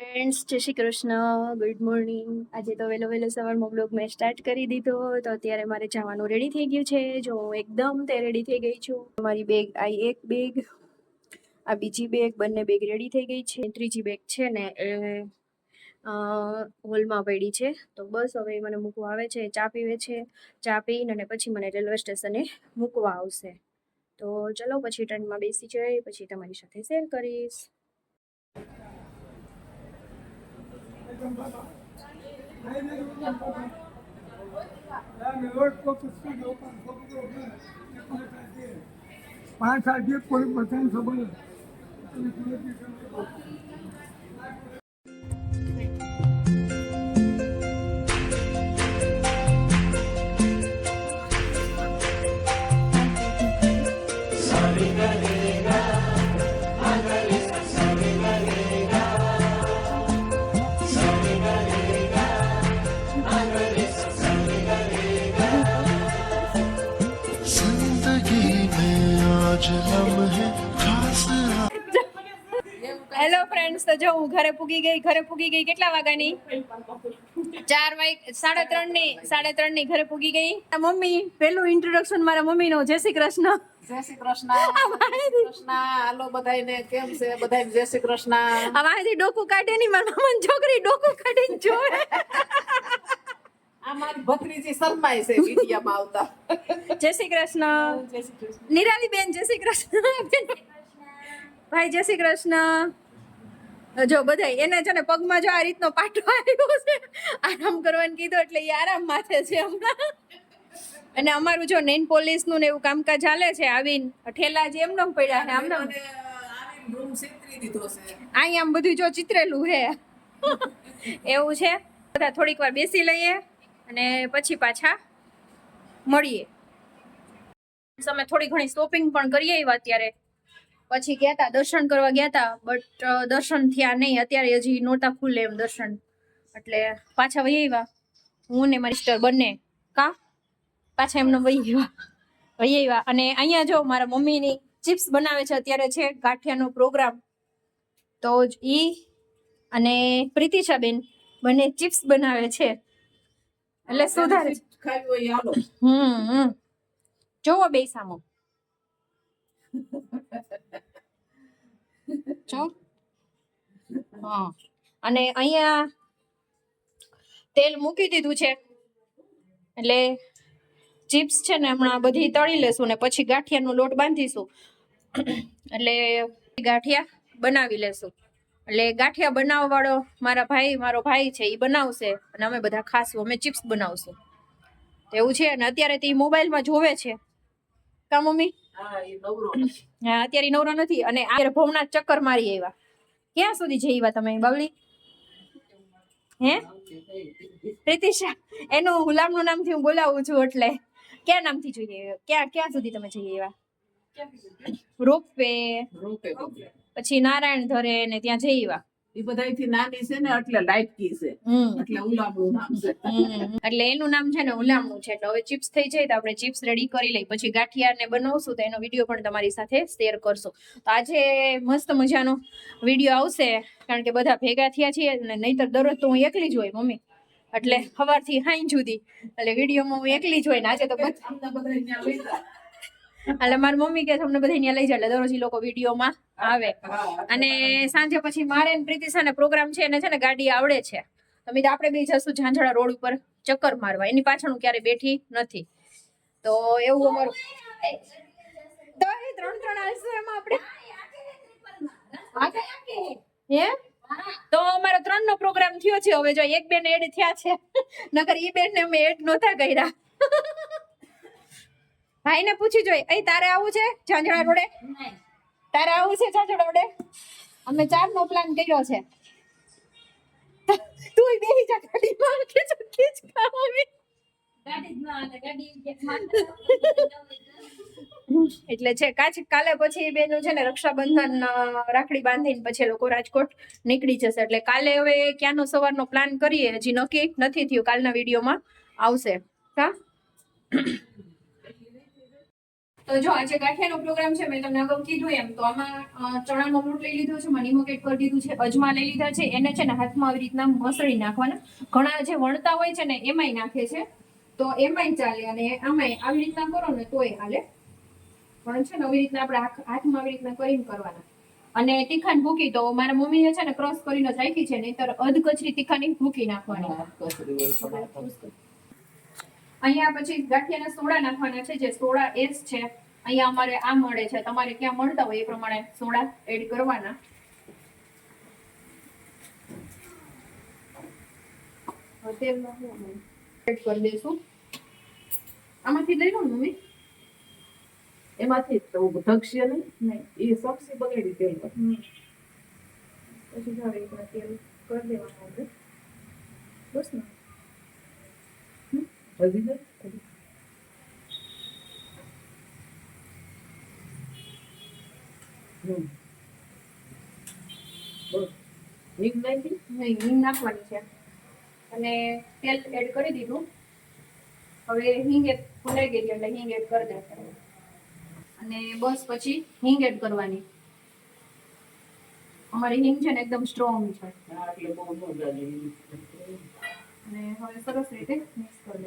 Friends જય Shri Krishna. Good morning આજે તો વહેલો વહેલો સવારમાં બ્લોગ મેં સ્ટાર્ટ કરી દીધો. તો અત્યારે મારે જવાનું રેડી થઈ ગયું છે. જો હું એકદમ તે રેડી થઈ ગઈ છું. મારી બેગ આ એક બેગ આ બીજી બેગ બંને બેગ રેડી થઈ ગઈ છે. ત્રીજી બેગ છે ને એ હોલમાં પડી છે. તો બસ હવે મને મૂકવા આવે છે, ચા પીવે છે. ચા પીને અને પછી મને રેલવે સ્ટેશને મૂકવા આવશે. તો ચલો, પછી ટ્રેનમાં બેસી જઈ, પછી તમારી સાથે શેર કરીશ. પાંચ જે કોઈ બધાને ખબર તો જો હું ઘરે પૂગી ગઈ ઘરે પૂગી ગઈ કેટલા વાગ્યાની? ચાર વાગે સાડા ત્રણની સાડા ત્રણની ઘરે પૂગી ગઈ. મમ્મી પેલું ઇન્ટ્રોડક્શન મારા મમ્મી નું જય શ્રી કૃષ્ણ. જય શ્રી કૃષ્ણ. કૃષ્ણ. હાલો બધાયને કેમ છે? બધાયને જય શ્રી કૃષ્ણ. આ ડોકું કાઢે નહીં મારા મામાની છોકરી ડોકું કાઢીને જોવે. આ ભત્રીજી શરમાય છે વિડીયામાં આવતા. જય શ્રી કૃષ્ણ. જય શ્રી કૃષ્ણ. નિરાલી બેન જય શ્રી કૃષ્ણ. ભાઈ જય શ્રી કૃષ્ણ. જો બધાય એને છે ને પગમાં જો આ રીતનો પાટો આવ્યો છે આરામ કરવાનું કીધું એટલે એ આરામ માથે છે હમણાં. અને અમારું જો નેન પોલીસનું ને એવું કામકાજ ચાલે છે આવીને ઠેલા જે એમનો પડ્યા છે આમનો મને આવીને રૂમ સેતરી દીધો છે. અહીં આમ બધું જો ચિત્રેલું છે. એવું છે. બધા થોડીક વાર બેસી લઈએ અને પછી પાછા મળીએ. અમે થોડી ઘણી શોપિંગ પણ કરીએ અત્યારે. પછી ગયા હતા દર્શન કરવા ગયા હતા બટ દર્શન થયા નહીં. અત્યારે હજી નહોતા ખુલે એમ દર્શન. એટલે પાછા વહી આવ્યા. હું ને મારી સિસ્ટર બંને. કા? પાછા એમને વહી આવ્યા. વહી આવ્યા. અને અહીંયા જો મારા મમ્મીની ચિપ્સ બનાવે છે અત્યારે છે ગાંઠિયાનો પ્રોગ્રામ તો જ ઈ અને પ્રીતિશાબેન બંને ચિપ્સ બનાવે છે. એટલે સુધારે હમ હમ. જોવો બે સામો. જો અને અહીંયા તેલ મૂકી દીધું છે. એટલે ચિપ્સ છે ને હમણાં બધી તળી લેશું ને પછી ગાંઠિયાનો લોટ બાંધીશું. એટલે ગાંઠિયા બનાવી લેશું. એટલે ગાંઠિયા બનાવવા વાળો મારા ભાઈ, મારો ભાઈ છે એ બનાવશે. અને અમે બધા ખાશું, અમે ચિપ્સ બનાવશું. એવું છે અને અત્યારે તે મોબાઈલમાં જોવે છે. કા મમ્મી? હા અત્યારે નવરો નથી અને અત્યારે ભવનાથ ચક્કર મારી આવ્યા. ક્યાં સુધી જઈ આવ્યા તમે બાવલી હે? પ્રીતિશા એનું ગુલામનું નામથી હું બોલાવું છું એટલે. ક્યાં નામથી જોઈએ? ક્યાં ક્યાં સુધી તમે જઈ આવ્યા? રોપવે. પછી નારાયણ ધરે ને ત્યાં જઈ આવ્યા એ બધાયથી નાની છે ને એટલે લાઈટ કી છે એટલે ઉલામનું નામ છે. એટલે એનું નામ છે ને ઉલામનું છે. એટલે હવે ચિપ્સ થઈ જાય તો આપણે ચિપ્સ રેડી કરી લઈ. પછી ગાંઠિયા ને બનાવશું તો એનો વીડિયો પણ તમારી સાથે શેર કરશું. તો આજે મસ્ત મજાનો વીડિયો આવશે કારણ કે બધા ભેગા થયા છીએ અને નહીતર દરરોજ તો હું એકલી જ હોય મમ્મી. એટલે સવારથી હાઈ જુદી. એટલે વિડીયોમાં હું એકલી જ હોય ને આજે તો બધા એટલે મારી મમ્મી કે તમને બધા અહીંયા લઈ જાય એટલે દરરોજ લોકો વિડીયોમાં આવે. અને સાંજે પછી મારે ને પ્રીતિશાને પ્રોગ્રામ છે એને છે ને ગાડી આવડે છે. તમે આપણે બે જશું ઝાંઝડા રોડ ઉપર ચક્કર મારવા. એની પાછળ હું ક્યારે બેઠી નથી. તો એવું અમારું. તો એ ત્રણ ત્રણ આલશું એમાં આપણે. હે? તો અમારો ત્રણ નો પ્રોગ્રામ થયો છે. હવે જો એક બેન એડ થયા છે. નકર ઈ બેન ને અમે એડ નહોતા કર્યા. ભાઈને પૂછી જોઈ અહીં તારે આવું છે? ઝાંઝડા રોડે? તારે આવું છે ઝાંઝડા રોડે? અમે ચાર નો પ્લાન કર્યો છે. તું બેહી જા ગાડીમાં ખીચ ખીચ ખાવી એટલે છે કાચ કાલે પછી બેનું છે ને રક્ષાબંધન રાખડી બાંધીને પછી લોકો રાજકોટ નીકળી જશે. એટલે કાલે હવે ક્યાંનો સવારનો પ્લાન કરીએ? હજી નક્કી નથી થયું. કાલના વિડીયોમાં આવશે. હા? તો જો આજે ગાંઠિયાનો પ્રોગ્રામ છે, મેં તમને અગાઉ કીધું એમ, તો આમાં ચણાનો લોટ લઈ લીધો છે, મની નિમક કરી દીધું છે, અજમા લઈ લીધા છે, એને છે ને હાથમાં આવી રીતના મસળી નાખવાના. ઘણા જે વણતા હોય છે ને, એમાંય નાખે છે. તો એમાંય ચાલે અને આમાંય આવી રીતના કરો ને, તોય હાલે. પણ છે ને, આવી રીતના આપણે હાથ- હાથમાં આવી રીતના કરીને કરવાના. અને તીખાની ભૂકી, તો મારા મમ્મીએ છે ને ક્રોસ કરીને જ રાખી છે, નહીતર અધ કચરી તીખાની ભૂકી નાખવાની. અહીંયા પછી ગાંઠિયાના સોડા નાખવાના છે જે સોડા એસ છે અહીંયા અમારે આ મળે છે. તમારે ક્યાં મળતા હોય એ પ્રમાણે સોડા એડ કરવાના. તેલ એડ કરી દઈશું. આમાંથી લઈ લો મમ્મી? એમાંથી તો ધગશે નહીં. એ સબ્જી બગડી હમ. પછી તેલ કરી દેવાનું બસ ને. વધી બસ. હિંગ નાખી? નહીં હિંગ નાખવાની છે. અને તેલ એડ કરી દીધું. હવે હિંગ એડ ભૂલાઈ ગઈ એટલે હિંગ એડ કરી દે અને બસ પછી હિંગ એડ કરવાની. અમારી હિંગ છે ને એકદમ સ્ટ્રોંગ છે. હવે સરસ રીતે મિક્સ કરી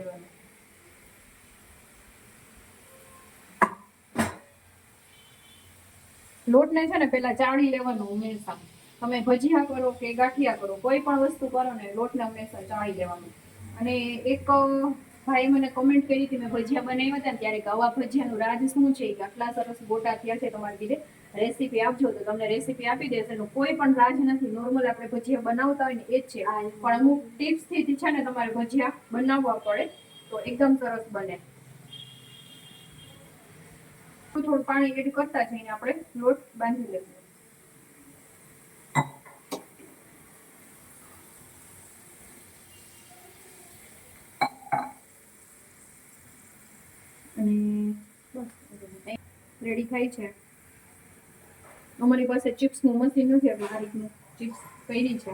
લોટને છે ને પેલા ચાળી લેવાનું હંમેશા. તમે ભજીયા કરો કે ગાંઠિયા કરો, કોઈ પણ વસ્તુ કરો ને લોટને હંમેશા ચાળી લેવાનું. અને એક ભાઈ મને કમેન્ટ કરી હતી મેં ભજીયા બનાવ્યા હતા ત્યારે કે આવા ભજીયાનું રાજ શું છે? કે આટલા સરસ ગોટા થયા છે તમારી કીધે રેસીપી આપજો તો તમને રેસીપી આપી દેશે એનું કોઈ પણ રાજ નથી. નોર્મલ આપણે ભજીયા બનાવતા હોય ને એ જ છે. પણ અમુક ટિપ્સથી છે ને તમારે ભજીયા બનાવવા પડે. તો એકદમ સરસ બને. થોડું થોડું પાણી એડ કરતા જઈને આપણે લોટ બાંધી લેવું અને બસ રેડી થાય છે. અમારી પાસે ચિપ્સનું મશીન નથી એટલે આ રીતનું. ચિપ્સ કરી છે.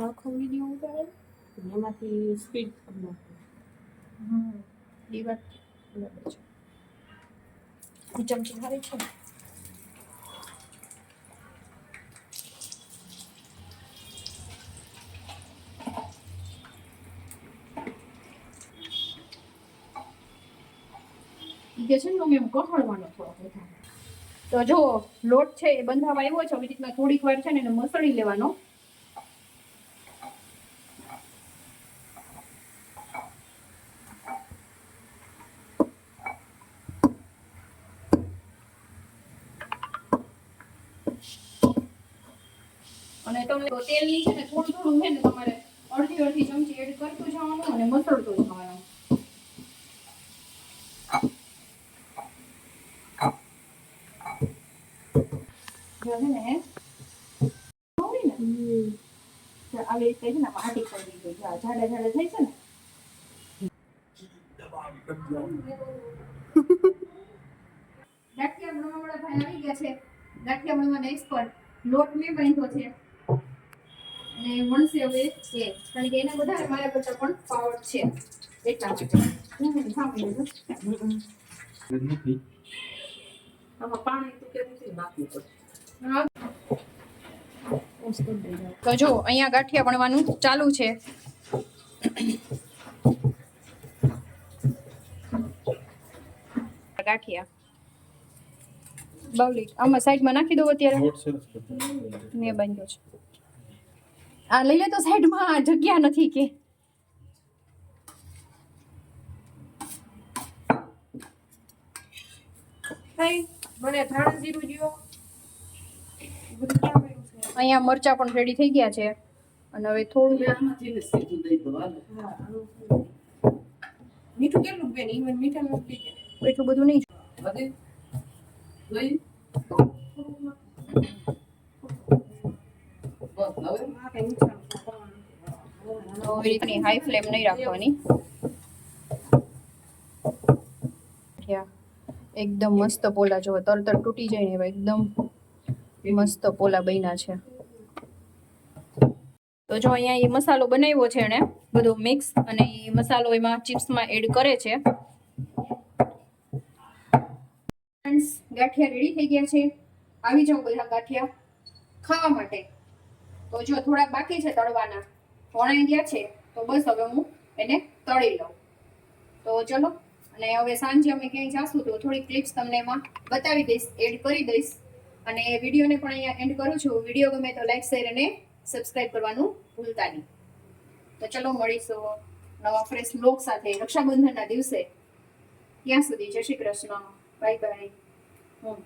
આખો વીડિયો ઉતારે એમાંથી સ્પીડ હમ એ વાત બરાબર છે. ચમચી સારી છે કે છે ને મમ્મી એમ કઠણવાનો થોડો વધારે. તો જો લોટ છે એ બંધાવા આવ્યો છે, આવી રીતના થોડીક વાર છે ને એને મસળી લેવાનો. અને તમને તેલ તેલની છે ને થોડું થોડું છે ને તમારે અડધી અડધી ચમચી એડ કરતું જવાનું અને મસળતું જવાનું. છે ને આવી રીતે છે ને આટી કરી દીધું જો જાડા જાડા થાય છે ને ભાઈ આવી ગયા છે. ગાંઠિયા બનાવવાના એક્સપર્ટ લોટ મેં બાંધ્યો છે. અને વણશે હવે એ. કારણ કે એને વધારે મારા કરતા પણ પાવર છે. એટલા માટે. હા સાંભળી આમાં પાણી તો કે નથી નાખવું હા. તો જો અહીંયા ગાંઠિયા બનવાનું ચાલુ છે. ગાંઠિયા. બાવલી આમાં સાઈડમાં નાખી દો અત્યારે? મેં બાંધ્યો છે. આ લઈ લે તો સાઈડમાં જગ્યા નથી કે. મને ધાણા જીરું દ્યો. અહીંયા મરચા પણ રેડી થઈ ગયા છે. અને હવે થોડું મીઠું કેટલું બેન ઈવન મીઠા મૂકી એટલું બધું નહીં. રીતની હાઈ ફ્લેમ નહીં રાખવાની. એકદમ મસ્ત પોલા જો તરતર તૂટી જાય ને એવા એકદમ મસ્ત પોલા બન્યા છે. તો જો અહીંયા એ મસાલો બનાવ્યો છે એણે, બધો મિક્સ અને એ મસાલો એમાં ચિપ્સમાં એડ કરે છે. ગાંઠિયા રેડી થઈ ગયા છે. આવી જાઓ બધા ગાંઠિયા ખાવા માટે. તો જો થોડા બાકી છે તળવાના વણાઈ ગયા છે. તો બસ હવે હું એને તળી લઉં. તો ચલો, અને હવે સાંજે અમે ક્યાંય જાશું તો થોડી ક્લિપ્સ તમને એમાં બતાવી દઈશ એડ કરી દઈશ. અને વિડીયોને પણ અહીંયા એન્ડ કરું છું. વીડિયો ગમે તો લાઈક શેર અને સબસ્ક્રાઇબ કરવાનું ભૂલતા નહીં. તો ચલો મળીશું નવા ફ્રેશ બ્લોગ સાથે રક્ષાબંધનના દિવસે. ત્યાં સુધી જય Shri Krishna. Bye bye hmm.